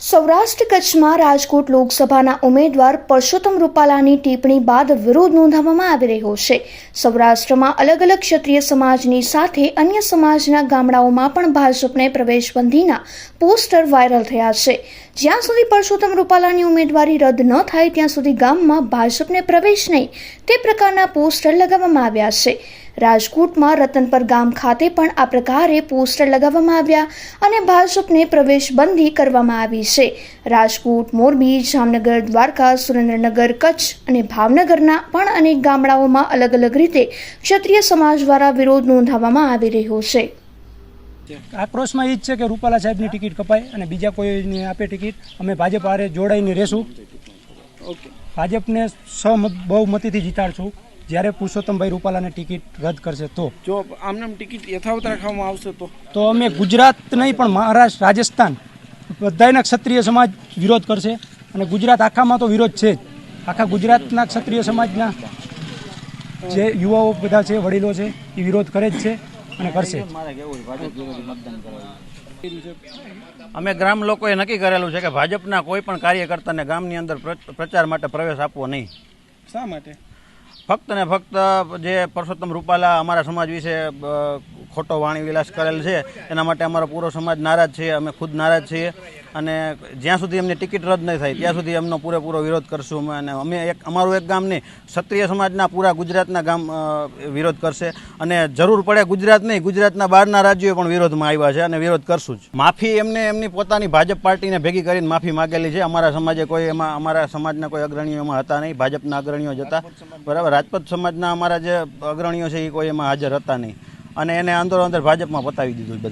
સૌરાષ્ટ્ર કચ્છમાં રાજકોટ લોકસભાના ઉમેદવાર પરસોત્તમ રૂપાલાની ટિપ્પણી બાદ વિરોધ નોંધાવવામાં આવી રહ્યો છે. સૌરાષ્ટ્રમાં અલગ અલગ ક્ષત્રિય સમાજની સાથે અન્ય સમાજના ગામડાઓમાં પણ ભાજપને પ્રવેશબંધીના પોસ્ટર વાયરલ થયા છે. જ્યાં સુધી પરસોત્તમ રૂપાલાની ઉમેદવારી રદ ન થાય, ત્યાં સુધી ગામમાં ભાજપને પ્રવેશ નહીં, તે પ્રકારના પોસ્ટર લગાવવામાં આવ્યા છે. રાજકોટમાં રતનપર ગામ ખાતે પણ આ પ્રકારે પોસ્ટર લગાવવામાં આવ્યા અને ભાજપને પ્રવેશબંધી કરવામાં આવી છે. રાજકોટ મોરબી જામનગર દ્વારકા સુરેન્દ્રનગર કચ્છ અને ભાવનગરના પણ અનેક ગામડાઓમાં અલગ અલગ રીતે ક્ષત્રિય સમાજ દ્વારા વિરોધ નોંધાવવામાં આવી રહ્યો છે. આક્રોશમાં એ જ છે કે રૂપાલા સાહેબની ટિકિટ કપાય અને બીજા કોઈને આપે ટિકિટ. અમે ભાજપ આરે જોડાઈને રહેશું. ભાજપને સહમત બહુમતીથી જીતાડશું. જ્યારે પુરુષોત્તમભાઈ રૂપાલાને ટિકિટ રદ કરશે તો. જો આમને ટિકિટ યથાવત રાખવામાં આવશે તો? તો અમે ગુજરાત નહીં પણ મહારાષ્ટ્ર રાજસ્થાન બધાયના ક્ષત્રિય સમાજ વિરોધ કરશે અને ગુજરાત આખામાં તો વિરોધ છે જ. આખા ગુજરાતના ક્ષત્રિય સમાજના જે યુવાઓ બધા છે વડીલો છે એ વિરોધ કરે જ છે અને કરશે. અમે ગ્રામ લોકોએ નક્કી કરેલું છે કે ભાજપના કોઈ પણ કાર્યકર્તાને ગામની અંદર પ્ર- પ્રચાર માટે પ્રવેશ આપવો નહીં. શા માટે? ફક્ત ને ફક્ત જે પરસોત્તમ રૂપાલા અમારા સમાજ વિશે ખોટો વાણી વિલાસ કરેલ છે. એના માટે અમારો પૂરો સમાજ નારાજ છે. અમે ખુદ નારાજ છીએ. અને જ્યાં સુધી એમની ટિકિટ રદ નહીં થાય, ત્યાં સુધી એમનો પૂરેપૂરો વિરોધ કરશું અને અમે એક, અમારું એક ગામ નહીં, ક્ષત્રિય સમાજના પૂરા ગુજરાતના ગામ વિરોધ કરશે. અને જરૂર પડે ગુજરાત નહીં, ગુજરાતના બહારના રાજ્યો પણ વિરોધમાં આવ્યા છે અને વિરોધ કરશું જ. માફી એમને, એમની પોતાની ભાજપ પાર્ટીને ભેગી કરીને માફી માગેલી છે. અમારા સમાજે કોઈ એમાં, અમારા સમાજના કોઈ અગ્રણીઓ એમાં હતા નહીં. ભાજપના અગ્રણીઓ જ હતા. બરાબર? રાજપૂત સમાજના અમારા જે અગ્રણીઓ છે એ કોઈ એમાં હાજર હતા નહીં. અને એને અંદરો અંદર ભાજપમાં પતાવી દીધું બધા.